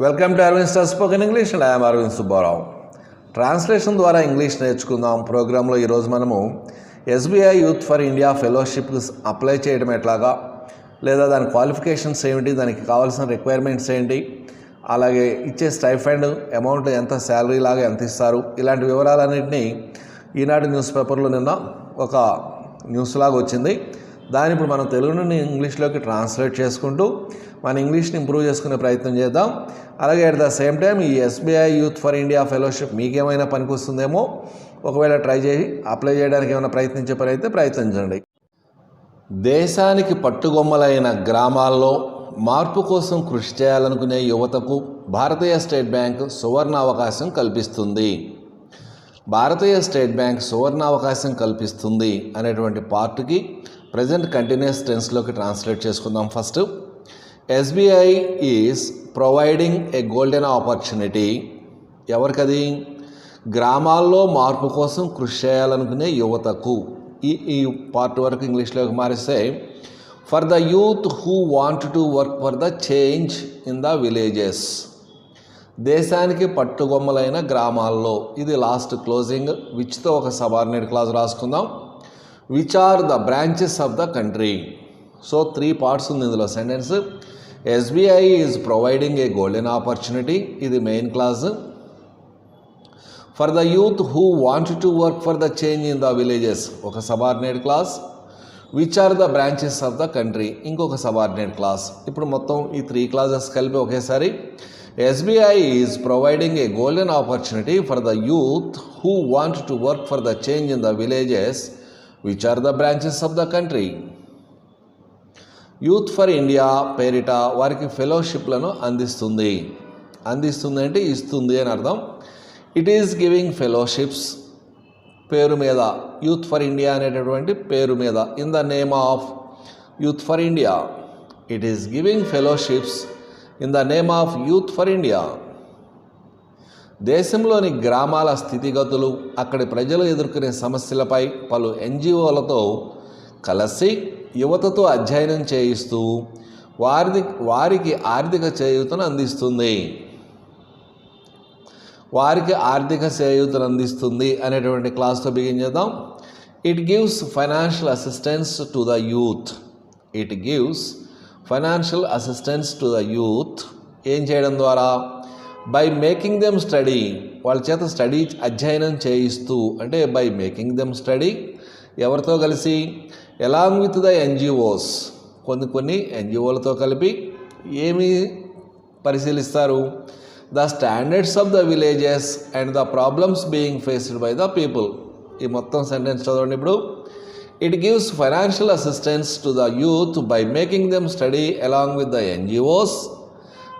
Welcome to Aravind star spoken English and I'm Aravind Subbarao translation ద్వారా English నేర్చుకుందాం ప్రోగ్రాంలో ఈరోజు మనము ఎస్బీఐ యూత్ ఫర్ ఇండియా ఫెలోషిప్కి అప్లై చేయడం ఎట్లాగా లేదా దాని క్వాలిఫికేషన్స్ ఏమిటి దానికి కావాల్సిన రిక్వైర్మెంట్స్ ఏంటి అలాగే ఇచ్చే స్టైఫండ్ అమౌంట్ ఎంత శాలరీ లాగా ఎంత ఇస్తారు ఇలాంటి వివరాలన్నింటినీ ఈనాటి న్యూస్ పేపర్లో నిన్న ఒక న్యూస్ లాగా వచ్చింది. దాన్ని ఇప్పుడు మనం తెలుగు నుండి ఇంగ్లీష్లోకి ట్రాన్స్లేట్ చేసుకుంటూ మన ఇంగ్లీష్ని ఇంప్రూవ్ చేసుకునే ప్రయత్నం చేద్దాం. అలాగే అట్ ద సేమ్ టైం ఈ SBI youth for India fellowship మీకేమైనా పనికొస్తుందేమో ఒకవేళ ట్రై చేసి అప్లై చేయడానికి ఏమైనా ప్రయత్నించే పని అయితే ప్రయత్నించండి. దేశానికి పట్టుగొమ్మలైన గ్రామాల్లో మార్పు కోసం కృషి చేయాలనుకునే యువతకు భారతీయ స్టేట్ బ్యాంక్ సువర్ణ అవకాశం కల్పిస్తుంది. భారతీయ స్టేట్ బ్యాంక్ సువర్ణ అవకాశం కల్పిస్తుంది అనేటువంటి పార్ట్కి ప్రజెంట్ కంటిన్యూస్ టెన్స్లోకి ట్రాన్స్లేట్ చేసుకుందాం first. SBI is providing a golden opportunity ఎవరికది? గ్రామాల్లో మార్పు కోసం కృషి చేయాలనుకునే యువతకు. ఈ ఈ పార్ట్ వరకు ఇంగ్లీష్లోకి మారిస్తే for the youth who want to work for the change in the villages దేశానికి పట్టుగొమ్మలైన గ్రామాల్లో. ఇది లాస్ట్ క్లోజింగ్ విచ్తో ఒక subordinate clause రాసుకుందాం. Which are the branches of the country so three parts ఉంది ఇందులో. Sentence SBI is providing a golden opportunity ఇది main clause for the youth who want to work for the change in the villages ఒక subordinate clause which are the branches of the country ఇంకొక subordinate clause ఇప్పుడు మొత్తం ఈ three classes కలిపి ఒకేసారి. SBI is providing a golden opportunity for the youth who want to work for the change in the villages which are the branches of the country youth for India పేరిట వారికి ఫెలోషిప్లను అందిస్తుంది. అందిస్తుంది అంటే ఇస్తుంది అని అర్థం. ఇట్ ఈస్ గివింగ్ ఫెలోషిప్స్ పేరు మీద యూత్ ఫర్ ఇండియా అనేటటువంటి పేరు మీద in the name of youth for India it is giving fellowships in the name of youth for India దేశంలోని గ్రామాల స్థితిగతులు అక్కడి ప్రజలు ఎదుర్కొనే సమస్యలపై పలు ఎన్జిఓలతో కలిసి యువతతో అధ్యయనం చేయిస్తూ వారి వారికి ఆర్థిక చేయూతను అందిస్తుంది. వారికి ఆర్థిక చేయూతను అందిస్తుంది అనేటువంటి క్లాస్తో బిగిన్ చేద్దాం. It gives financial assistance to the youth it gives financial assistance to the youth ఏం చేయడం ద్వారా? బై మేకింగ్ దెమ్ స్టడీ వాళ్ళ చేత స్టడీ అధ్యయనం చేయిస్తూ. అంటే బై మేకింగ్ దెమ్ స్టడీ ఎవరితో కలిసి? Along with the NGOs? కొన్ని కొన్ని ఎన్జిఓలతో కలిపి ఏమి పరిశీలిస్తారు? The standards of the villages and the problems being faced by the people. ఈ మొత్తం సెంటెన్స్ చదవండి ఇప్పుడు. It gives financial assistance to the youth by making them study along with the NGOs.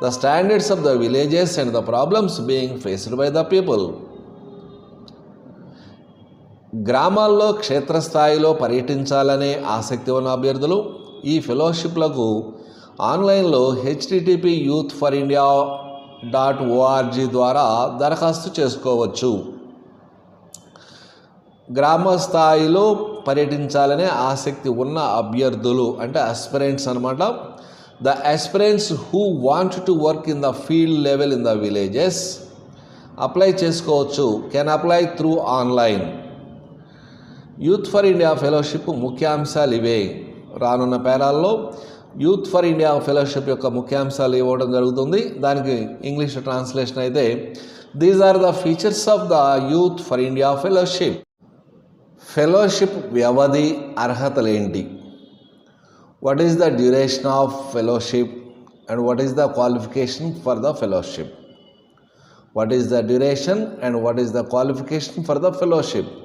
The standards of the villages and the problems being faced by the people. గ్రామాల్లో క్షేత్రస్థాయిలో పర్యటించాలనే ఆసక్తి ఉన్న అభ్యర్థులు ఈ ఫెలోషిప్లకు ఆన్లైన్లో HTTP youth for India dot org ద్వారా దరఖాస్తు చేసుకోవచ్చు. గ్రామ స్థాయిలో పర్యటించాలనే ఆసక్తి ఉన్న అభ్యర్థులు అంటే అస్పిరెంట్స్ అనమాట the aspirants who want to work in the field level in the villages apply చేసుకోవచ్చు. Can apply through online youth for India fellowship ముఖ్యాంశాలు ఇవే. రానున్న పేరాల్లో యూత్ ఫర్ ఇండియా ఫెలోషిప్ యొక్క ముఖ్యాంశాలు ఇవ్వడం జరుగుతుంది. దానికి ఇంగ్లీష్ ట్రాన్స్లేషన్ అయితే these are the features of the youth for India fellowship. Fellowship వ్యవధి అర్హతలేంటి? What is the duration of fellowship and what is the qualification for the fellowship what is the duration and what is the qualification for the fellowship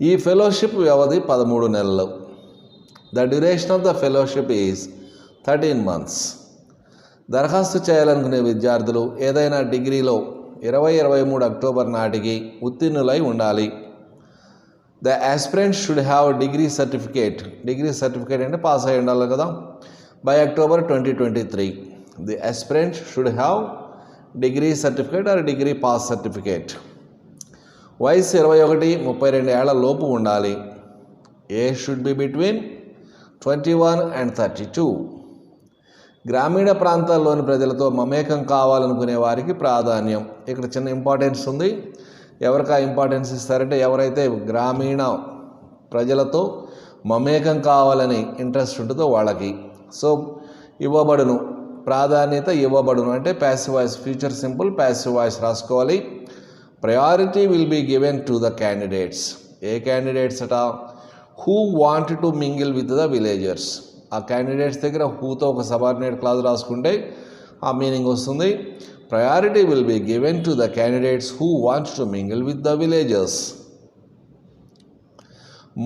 ఈ fellowship వ్యవధి పదమూడు నెలలు. The duration of the fellowship is thirteen months దరఖాస్తు చేయాలనుకునే విద్యార్థులు ఏదైనా డిగ్రీలో ఇరవై ఇరవై మూడు అక్టోబర్ నాటికి ఉత్తీర్ణులై ఉండాలి. The aspirant should have degree certificate degree certificate అంటే పాస్ అయి ఉండాలి కదా. By October twenty twenty three the aspirant should have degree certificate or degree pass certificate వయసు ఇరవై ఒకటి ముప్పై రెండు ఏళ్ళ లోపు ఉండాలి. A should be between twenty one and thirty two. గ్రామీణ ప్రాంతాల్లోని ప్రజలతో మమేకం కావాలనుకునే వారికి ప్రాధాన్యం. ఇక్కడ చిన్న ఇంపార్టెన్స్ ఉంది. ఎవరికి ఆ ఇంపార్టెన్స్ ఇస్తారంటే ఎవరైతే గ్రామీణ ప్రజలతో మమేకం కావాలని ఇంట్రెస్ట్ ఉంటుందో వాళ్ళకి. సో ఇవ్వబడును. ప్రాధాన్యత ఇవ్వబడును. అంటే passive voice future simple passive voice రాసుకోవాలి. Priority will be given to the candidates A candidates అట? Who want to mingle with the villagers ఆ క్యాండిడేట్స్ దగ్గర హూతో ఒక సబార్డినేట్ క్లాజ్ రాసుకుంటే ఆ మీనింగ్ వస్తుంది. Priority will be given to the candidates who wants to mingle with the villagers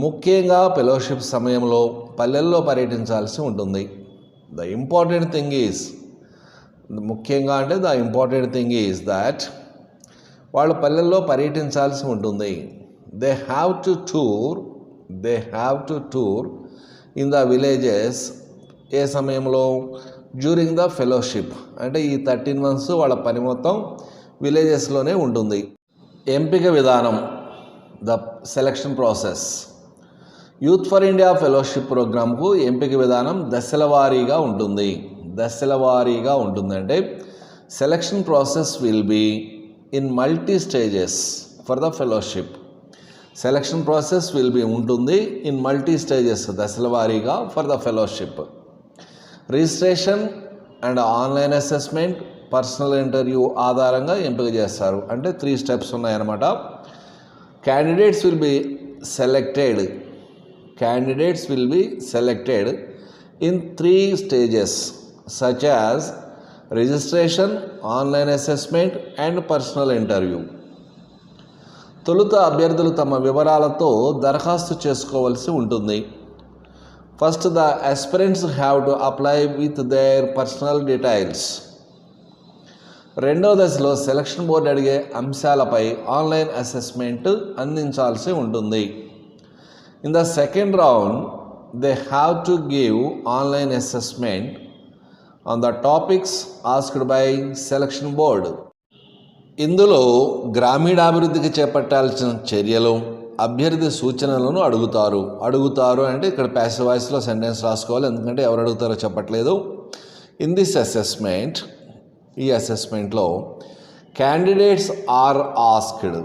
ముఖ్యంగా fellowship సమయంలో పల్లెల్లో పర్యటించాల్సి ఉంటుంది. ద ఇంపార్టెంట్ థింగ్ ఈజ్ ముఖ్యంగా అంటే the important thing is that వాళ్ళు పల్లెల్లో పర్యటించాల్సి ఉంటుంది. They have to tour they have to tour in the villages ఏ సమయంలో? డ్యూరింగ్ ద ఫెలోషిప్ అంటే ఈ థర్టీన్ మంత్స్ వాళ్ళ పని మొత్తం విలేజెస్లోనే ఉంటుంది. ఎంపిక విధానం the selection process youth for India fellowship ప్రోగ్రాంకు ఎంపిక విధానం దశల వారీగా ఉంటుంది. దశల వారీగా ఉంటుందంటే selection process will be in multi stages for the fellowship selection process will be ఉంటుంది ఇన్ మల్టీ స్టేజెస్ దశల వారీగా for the fellowship registration and online assessment personal interview ఆధారంగా ఎంపిక చేస్తారు. అంటే త్రీ స్టెప్స్ ఉన్నాయన్నమాట. Candidates will be selected candidates will be selected in three stages such as registration online assessment and personal interview. తొలుత అభ్యర్థులు తమ వివరాలతో దరఖాస్తు చేసుకోవాల్సి ఉంటుంది. First the aspirants have to apply with their personal details రెండో దశలో సెలక్షన్ బోర్డు అడిగే అంశాలపై ఆన్లైన్ అసెస్మెంట్ అందించాల్సి ఉంటుంది. In the second round they have to give online assessment on the topics asked by selection board ఇందులో గ్రామీణాభివృద్ధికి చేపట్టాల్సిన చర్యలు అభ్యర్థి సూచనలను అడుగుతారు. అడుగుతారు అంటే ఇక్కడ ప్యాసివ్ వాయిస్లో సెంటెన్స్ రాసుకోవాలి ఎందుకంటే ఎవరు అడుగుతారో చెప్పట్లేదు. ఇన్ దిస్ అసెస్మెంట్ ఈ అసెస్మెంట్లో క్యాండిడేట్స్ ఆర్ ఆస్క్డ్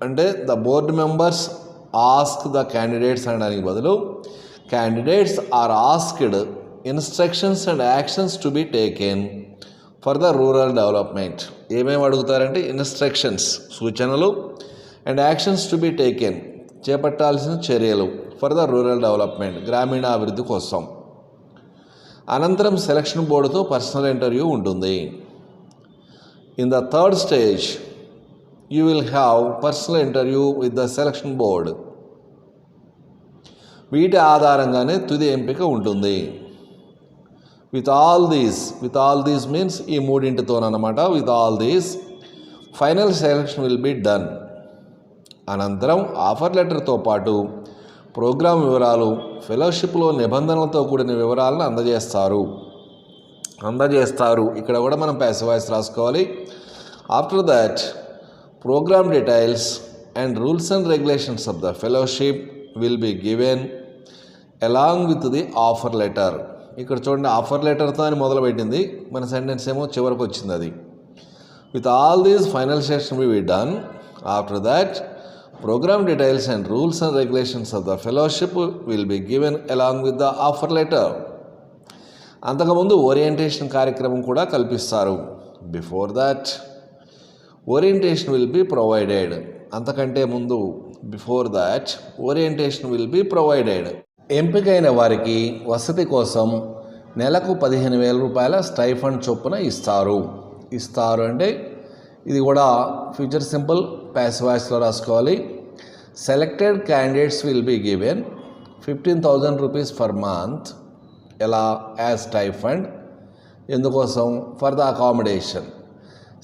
అంటే the board members ask the candidates అనడానికి బదులు candidates are asked instructions and actions to be taken for the rural development ఏమేమి అడుగుతారంటే ఇన్స్ట్రక్షన్స్ సూచనలు and actions to be taken చేపట్టాల్సిన చర్యలు ఫర్ ద రూరల్ డెవలప్మెంట్ గ్రామీణ అభివృద్ధి కోసం. అనంతరం సెలక్షన్ బోర్డుతో పర్సనల్ ఇంటర్వ్యూ ఉంటుంది. In the third stage you will have personal interview with the selection board వీటి ఆధారంగానే తుది ఎంపిక ఉంటుంది. With all these with all these means ఈ మూడింటితోనమాట with all these final selection will be done అనంతరం offer లెటర్తో పాటు ప్రోగ్రాం వివరాలు ఫెలోషిప్లో నిబంధనలతో కూడిన వివరాలను అందజేస్తారు. అందజేస్తారు. ఇక్కడ కూడా మనం ప్యాసివ్ రాసుకోవాలి. After that program details and rules and regulations of the fellowship will be given along with the offer letter ఇక్కడ చూడండి ఆఫర్ లెటర్తో అని మొదలుపెట్టింది. మన సెంటెన్స్ ఏమో చివరికి వచ్చింది అది. With all these final session we done after that programme details and rules and regulations of the fellowship will be given along with the offer letter అంతకుముందు ఓరియంటేషన్ కార్యక్రమం కూడా కల్పిస్తారు. Before that orientation will be provided అంతకంటే ముందు before that orientation will be provided ఎంపికైన వారికి వసతి కోసం నెలకు పదిహేను వేల రూపాయల స్టైఫండ్ చొప్పున ఇస్తారు. ఇస్తారు అంటే ఇది కూడా ఫ్యూచర్ సింపుల్ ప్యాస్ వాయిస్లో రాసుకోవాలి. Selected candidates will be given fifteen thousand rupees for month. ఎలా? As stipend. ఎందుకోసం? For the accommodation.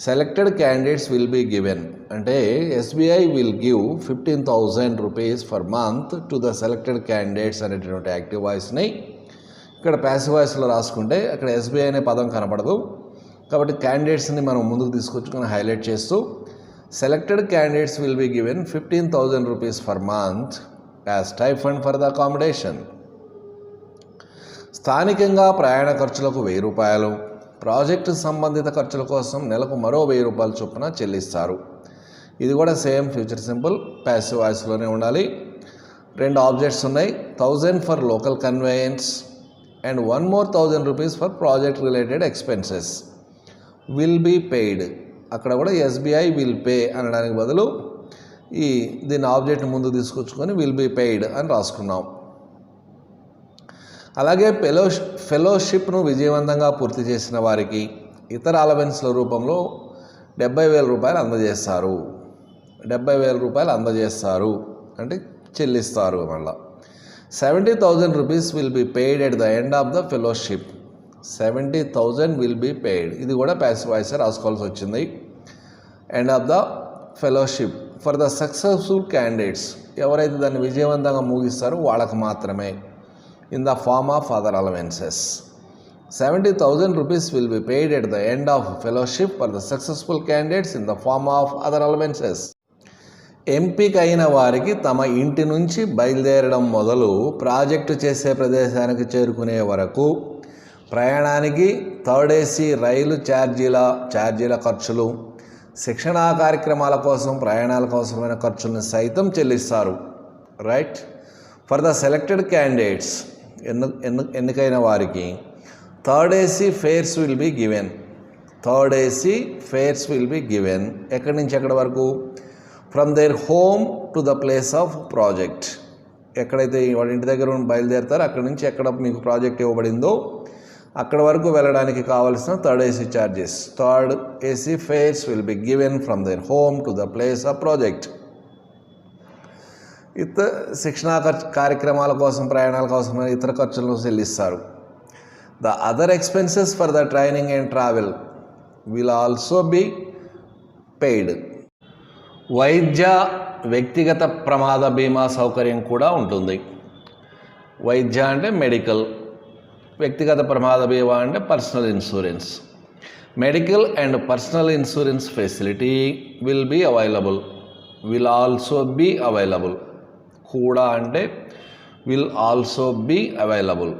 Selected candidates will be given అంటే SBI will give fifteen thousand rupees for month to the selected candidates అనేటువంటి active వాయిస్ని ఇక్కడ passive వాయిస్లో రాసుకుంటే అక్కడ SBI అనే పదం కనపడదు. కాబట్టి క్యాండిడేట్స్ని మనం ముందుకు తీసుకొచ్చుకొని హైలైట్ చేస్తూ selected candidates will be given fifteen thousand rupees for month as stipend for the accommodation స్థానికంగా ప్రయాణ ఖర్చులకు వెయ్యి రూపాయలు. ప్రాజెక్టు సంబంధిత ఖర్చుల కోసం నెలకు మరో వెయ్యి రూపాయల చొప్పున చెల్లిస్తారు. ఇది కూడా సేమ్ ఫ్యూచర్ సింపుల్ ప్యాసివ్ వాయిస్లోనే ఉండాలి. రెండు ఆబ్జెక్ట్స్ ఉన్నాయి thousand for local conveyance and one more thousand rupees for project related expenses will be paid అక్కడ కూడా ఎస్బీఐ విల్ పే అనడానికి బదులు ఈ దీని ఆబ్జెక్ట్ ముందు తీసుకొచ్చుకొని విల్ బీ పెయిడ్ అని రాసుకున్నాం. అలాగే ఫెలో ఫెలోషిప్ను విజయవంతంగా పూర్తి చేసిన వారికి ఇతర అలవెన్స్ల రూపంలో డెబ్బై వేల రూపాయలు అందజేస్తారు. డెబ్బై వేల రూపాయలు అందజేస్తారు. అంటే చెల్లిస్తారు మళ్ళా. Seventy thousand rupees will be paid at the end of the fellowship. Seventy thousand will be paid. ఇది కూడా ప్యాసివ్ రాసుకోవాల్సి వచ్చింది. End of the fellowship. For the successful candidates ఎవరైతే దాన్ని విజయవంతంగా ముగిస్తారో వాళ్ళకు మాత్రమే. In the form of other allowances seventy thousand rupees will be paid at the end of fellowship for the successful candidates in the form of other allowances ఎంపిక అయిన వారికి తమ ఇంటి నుంచి బయలుదేరడం మొదలు ప్రాజెక్టు చేసే ప్రదేశానికి చేరుకునే వరకు ప్రయాణానికి థర్డ్ ఏసీ రైలు ఛార్జీల ఛార్జీల ఖర్చులు శిక్షణా కార్యక్రమాల కోసం ప్రయాణాలకు అవసరమైన ఖర్చులను సైతం చెల్లిస్తారు. Right? For the selected candidates ఎన్ను ఎన్ను ఎన్నికైన వారికి third AC fares will be given. Third AC fares will be given. ఎక్కడి నుంచి ఎక్కడి వరకు? From their home to the place of project. ఎక్కడైతే వాళ్ళ ఇంటి దగ్గర నుండి బయలుదేరుతారో అక్కడ నుంచి ఎక్కడ మీకు ప్రాజెక్ట్ ఇవ్వబడిందో అక్కడ వరకు వెళ్ళడానికి కావాల్సిన third AC charges third AC fares will be given from their home to the place of project. ఇతర శిక్షణా ఖర్చు కార్యక్రమాల కోసం ప్రయాణాల కోసం ఇతర ఖర్చులను చెల్లిస్తారు. The other expenses for the training and travel will also be paid వైద్య వ్యక్తిగత ప్రమాద బీమా సౌకర్యం కూడా ఉంటుంది. వైద్య అంటే మెడికల్ వ్యక్తిగత ప్రమాద బీమా అంటే personal insurance. Medical and personal insurance facility will be available will also be available కూడా అంటే విల్ ఆల్సో బీ అవైలబుల్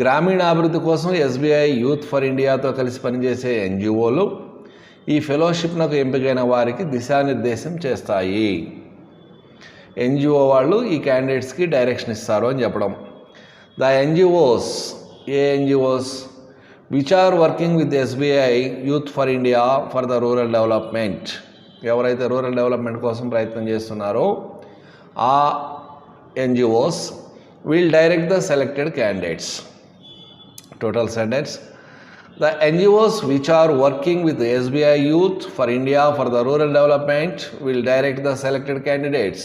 గ్రామీణాభివృద్ధి కోసం ఎస్బీఐ యూత్ ఫర్ ఇండియాతో కలిసి పనిచేసే ఎన్జిఓలు ఈ ఫెలోషిప్నకు ఎంపికైన వారికి దిశానిర్దేశం చేస్తాయి. ఎన్జిఓ వాళ్ళు ఈ క్యాండిడేట్స్కి డైరెక్షన్ ఇస్తారు అని చెప్పడం. The NGOs a NGOs which are working with SBI youth for India for the rural development ఎవరైతే రూరల్ డెవలప్మెంట్ కోసం ప్రయత్నం చేస్తున్నారో ఆ NGOs will direct the selected candidates total sentence the ngos which are working with SBI sbi youth for india for the rural development will direct the selected candidates.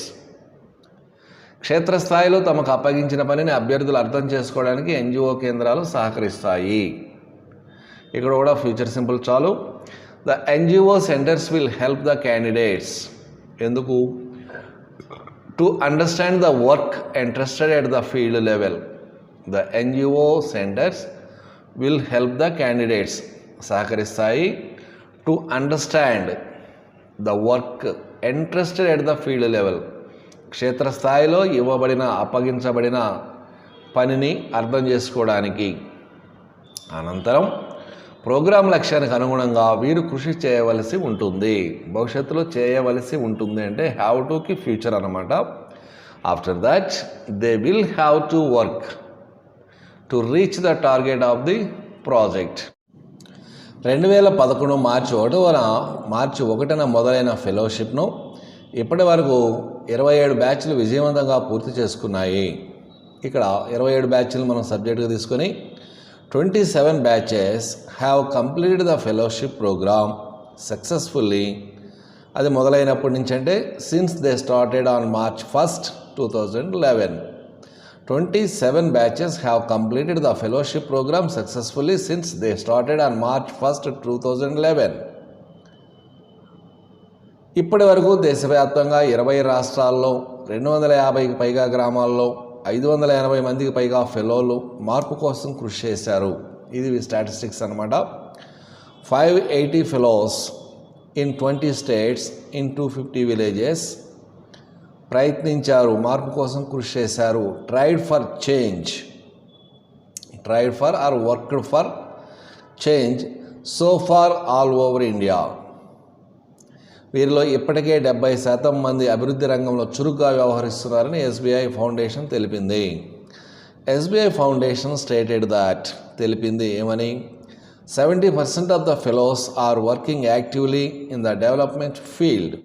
క్షేత్రస్థాయిలో తమకు అప్పగించిన పనిని అభ్యర్థులు అర్థం చేసుకోవడానికి ఎన్జిఓ కేంద్రాలు సహకరిస్తాయి. ఇక్కడ కూడా ఫ్యూచర్ సింపుల్ చాలు. The NGO centres will help the candidates ఎందుకు? To understand the work entrusted at the field level. The NGO centres will help the candidates సహకరిస్తాయి to understand the work entrusted at the field level క్షేత్రస్థాయిలో ఇవ్వబడిన అప్పగించబడిన పనిని అర్థం చేసుకోవడానికి. అనంతరం programme లక్ష్యానికి అనుగుణంగా వీరు కృషి చేయవలసి ఉంటుంది. భవిష్యత్తులో చేయవలసి ఉంటుంది అంటే హ్యావ్ టుకి ఫ్యూచర్ అనమాట after that they will have to work to reach the target of the project రెండు వేల పదకొండు మార్చి ఒకటవన మార్చి ఒకటిన మొదలైన ఫెలోషిప్ను ఇప్పటి వరకు ఇరవై ఏడు బ్యాచ్లు విజయవంతంగా పూర్తి చేసుకున్నాయి. ఇక్కడ ఇరవై ఏడు బ్యాచ్లు మనం సబ్జెక్టుగా తీసుకొని twenty seven batches have complete the fellowship programme successfully అది మొదలైనప్పటి నుంచి అంటే since they started on March first two thousand eleven twenty seven batches have completed the fellowship programme successfully since they started on March first two thousand eleven ఇప్పటి వరకు దేశవ్యాప్తంగా ఇరవై రాష్ట్రాల్లో రెండు వందల యాభైకి పైగా గ్రామాల్లో ఐదు వందల ఎనభై మందికి పైగా ఫెలోలు మార్పు కోసం కృషి చేశారు. ఇది స్టాటిస్టిక్స్ అనమాట five eighty fellows in twenty states in two fifty villages ప్రయత్నించారు మార్పు కోసం కృషి చేశారు. Tried for change. Tried for or worked for change. So far all over India. వీరిలో ఇప్పటికే డెబ్బై శాతం మంది అభివృద్ధి రంగంలో చురుగ్గా వ్యవహరిస్తున్నారని ఎస్బీఐ ఫౌండేషన్ తెలిపింది. ఎస్బీఐ ఫౌండేషన్ స్టేటెడ్ దాట్ తెలిపింది ఏమని? Seventy percent of the fellows are working actively in the development field.